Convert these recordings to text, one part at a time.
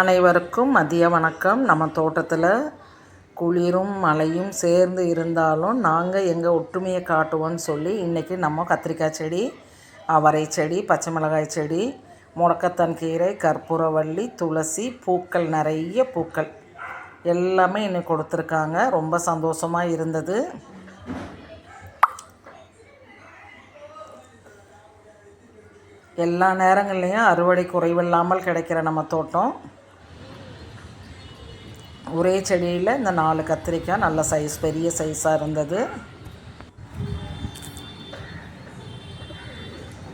அனைவருக்கும் மதிய வணக்கம். நம்ம தோட்டத்தில் குளிரும் மழையும் சேர்ந்து இருந்தாலும் நாங்கள் எங்கள் ஒற்றுமையை காட்டுவோன்னு சொல்லி இன்றைக்கி நம்ம கத்திரிக்காய் செடி அவரை செடி பச்சை மிளகாய் செடி முடக்கத்தான் கீரை கற்பூரவள்ளி துளசி பூக்கள் நிறைய பூக்கள் எல்லாமே இன்னைக்கு கொடுத்துருக்காங்க. ரொம்ப சந்தோஷமாக இருந்தது. எல்லா நேரங்கள்லேயும் அறுவடை குறைவில்லாமல் கிடைக்கிற நம்ம தோட்டம். ஒரே செடியில் இந்த நாலு கத்திரிக்காய் நல்ல சைஸ் பெரிய சைஸாக இருந்தது.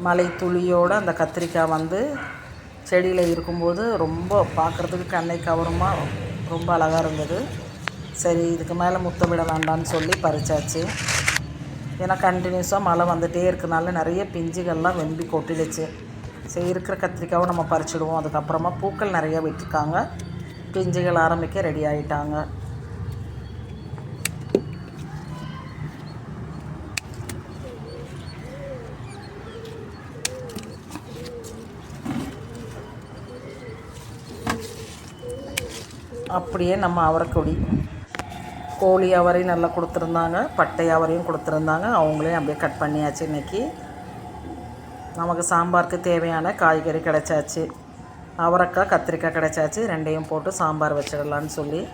மலை துளியோடு அந்த கத்திரிக்காய் வந்து செடியில் இருக்கும்போது ரொம்ப பார்க்குறதுக்கு கண்ணை கவரமாக ரொம்ப அழகாக இருந்தது. சரி இதுக்கு மேலே முத்தமிட வேண்டாம்னு சொல்லி பறிச்சாச்சு. ஏன்னா கண்டினியூஸாக மழை வந்துகிட்டே இருக்கனால நிறைய பிஞ்சுகள்லாம் வெம்பி கொட்டிடுச்சு. சரி இருக்கிற கத்திரிக்காவை நம்ம பறிச்சிடுவோம். அதுக்கப்புறமா பூக்கள் நிறைய விட்டுருக்காங்க. பிஞ்சுகள் ஆரம்பிக்க ரெடி ஆகிட்டாங்க அப்படியே நம்ம அவரைக்கொடி கோழி அவரையும் நல்லா கொடுத்துருந்தாங்க பட்டை அவரையும் கொடுத்துருந்தாங்க. அவங்களையும் அப்படியே கட் பண்ணியாச்சு இன்றைக்கி நமக்கு சாம்பாருக்கு தேவையான காய்கறி கிடச்சாச்சு. அவரைக்காய் கத்திரிக்காய் கிடச்சாச்சு. ரெண்டையும் போட்டு சாம்பார் வச்சிடலான்னு சொல்லி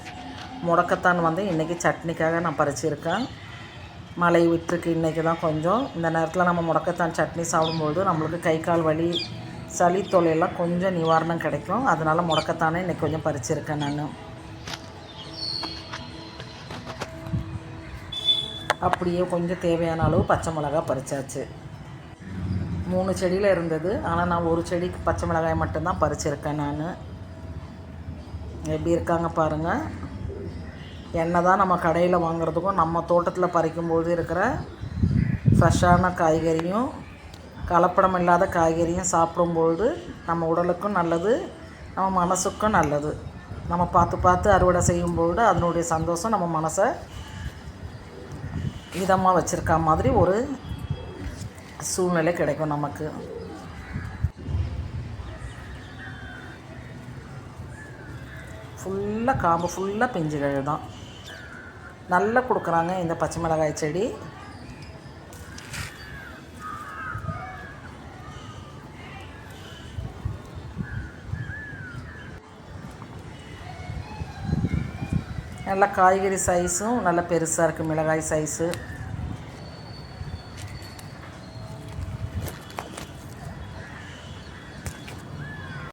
முடக்கத்தான் வந்து இன்றைக்கி சட்னிக்காக நான் பறிச்சிருக்கேன். மழை விட்டுருக்கு இன்றைக்கி தான் கொஞ்சம். இந்த நேரத்தில் நம்ம முடக்கத்தான் சட்னி சாப்பிடும்போது நம்மளுக்கு கை கால் வலி சளி தொலையெல்லாம் கொஞ்சம் நிவாரணம் கிடைக்கும். அதனால் முடக்கத்தானே இன்றைக்கி கொஞ்சம் பறிச்சிருக்கேன் நான். அப்படியே கொஞ்சம் தேவையான அளவு பச்சை மிளகா பறிச்சாச்சு. மூணு செடியில் இருந்தது. ஆனால் நான் ஒரு செடிக்கு பச்சை மிளகாய் மட்டும்தான் பறிச்சிருக்கேன் நான். எப்படி இருக்காங்க பாருங்கள் என்ன தான் நம்ம கடையில் வாங்குறதுக்கும் நம்ம தோட்டத்தில் பறிக்கும்போது இருக்கிற ஃப்ரெஷ்ஷான காய்கறியும் கலப்படம் இல்லாத காய்கறியும் சாப்பிடும்பொழுது நம்ம உடலுக்கும் நல்லது நம்ம மனசுக்கும் நல்லது. நம்ம பார்த்து பார்த்து அறுவடை செய்யும்பொழுது அதனுடைய சந்தோஷம் நம்ம மனசை இதமாக வச்சுருக்க மாதிரி ஒரு சூழ்நிலை கிடைக்கும் நமக்கு. ஃபுல்லாக காம்பு ஃபுல்லாக பிஞ்சுகள் தான் நல்லா கொடுக்குறாங்க இந்த பச்சை மிளகாய் செடி. நல்லா காய்கறி சைஸும் நல்ல பெருசாக இருக்குது மிளகாய் சைஸு